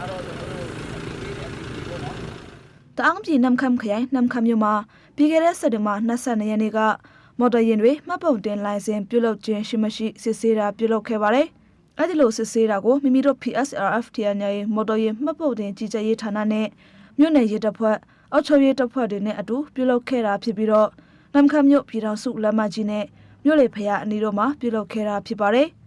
ကတော့ကျွန်တော်တို့အပြီးသေးတယ်အပြီးသေးပေါ့နော်တအောင်းပြည်နမ်ခမ်ခရိုင်နမ်ခမ်မြို့မှာပြီးခဲ့တဲ့စက်တင်ဘာ22ရက်နေ့ကမော်တော်ယာဉ်တွေမှတ်ပုံတင်လိုင်စင်ပြုလုပ်ခြင်းရှိမရှိစစ်ဆေးတာပြုလုပ်ခဲ့ပါတယ်။အဲဒီလိုစစ်ဆေးတာကိုမိမိတို့ PSRF ထရညာရေးမော်တော်ယာဉ်မှတ်ပုံတင်ကြီးကြပ်ရေးဌာနနဲ့မြို့နယ်ရေးတပ်ဖွဲ့အောက်ချုပ်ရေးတပ်ဖွဲ့တွေနဲ့အတူပြုလုပ်ခဲ့တာဖြစ်ပြီးတော့နမ်ခမ်မြို့ပြည်တော်စုလမ်းမကြီးနဲ့မြို့လေဖျားအနီးတို့မှာပြုလုပ်ခဲ့တာဖြစ်ပါတယ်။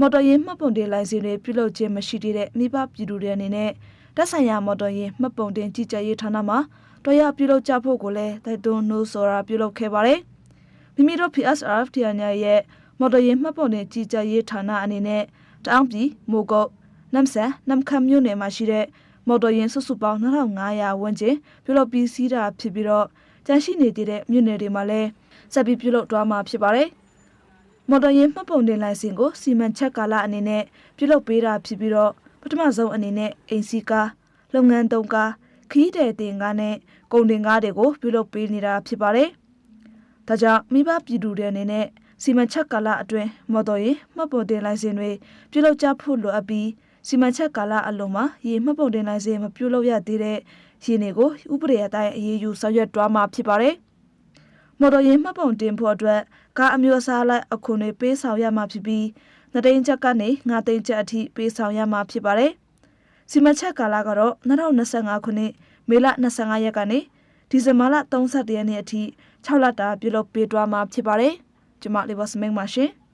မော်တော်ယာဉ်မှတ်ပုံတင်လိုင်စင်တွေပြုလုပ်ခြင်းမရှိသေးတဲ့မိဘပြည်သူတွေအနေနဲ့တက်ဆိုင်ရာမော်တော်ယာဉ်မှတ်ပုံတင်ကြီးကြပ်ရေးဌာနမှာတော်ရပြုလုပ်ကြဖို့ကိုလည်းတိုက်တွန်းနှိုးဆော်ရာပြုလုပ်ခဲ့ပါတယ်။မိမိတို့ PSRF ထရညာရဲ့မော်တော်ယာဉ်မှတ်ပုံတင်ကြီးကြပ်ရေးဌာနအနေနဲ့တအောင်းပြည်မိုကုတ်နမ်ဆန်နမ်ခမ်မြို့နယ်မှာရှိတဲ့မော်တော်ယာဉ်စုစုပေါင်း2500ဝန်းကျင်ပြုလုပ်ပြီးစီးတာဖြစ်ပြီးတော့ကြန့်ရှိနေသေးတဲ့မြို့နယ်တွေမှာလည်းဆက်ပြီးပြုလုပ်သွားမှာဖြစ်ပါတယ်။ မော်တော်ယာဉ်မှတ်ပုံတင်လိုင်စင်ကိုစီမံချက်ကာလအနေနဲ့ပြုလုပ်ပေးတာဖြစ်ပြီးတော့ပထမဆုံးအနေနဲ့အိမ်စီကားလုပ်ငန်းသုံးကားခီးတဲ့တင်ကားနဲ့ကုန်တင်ကားတွေကိုပြုလုပ်ပေးနေတာဖြစ်ပါတယ်။ဒါကြောင့်မိဘပြည်သူတွေအနေနဲ့စီမံချက်ကာလအတွင်းမော်တော်ယာဉ်မှတ်ပုံတင်လိုင်စင်တွေပြုလုပ်ကြဖို့လိုအပ်ပြီးစီမံချက်ကာလအလုံးမှာရေမှတ်ပုံတင်လိုင်စင်မပြုလုပ်ရသေးတဲ့ရင်းတွေကိုဥပဒေအတိုင်းအရေးယူဆောင်ရွက်သွားမှာဖြစ်ပါတယ်။ မော်တော်ယာဉ်မှတ်ပုံတင်ဖို့အတွက်ကားအမျိုးအစားလိုက်အခွန်တွေပေးဆောင်ရမှာဖြစ်ပြီးနှစ်သိန်းချက်ကနေငါးသိန်းချက်အထိပေးဆောင်ရမှာဖြစ်ပါတယ်။စီမံချက်ကာလကတော့2025ခုနှစ်မေလ25ရက်ကနေဒီဇင်ဘာလ31ရက်နေ့အထိ6လတာပြုလုပ်ပေးသွားမှာဖြစ်ပါတယ်။ကျွန်မလေးဘော့စမင်းပါရှင်။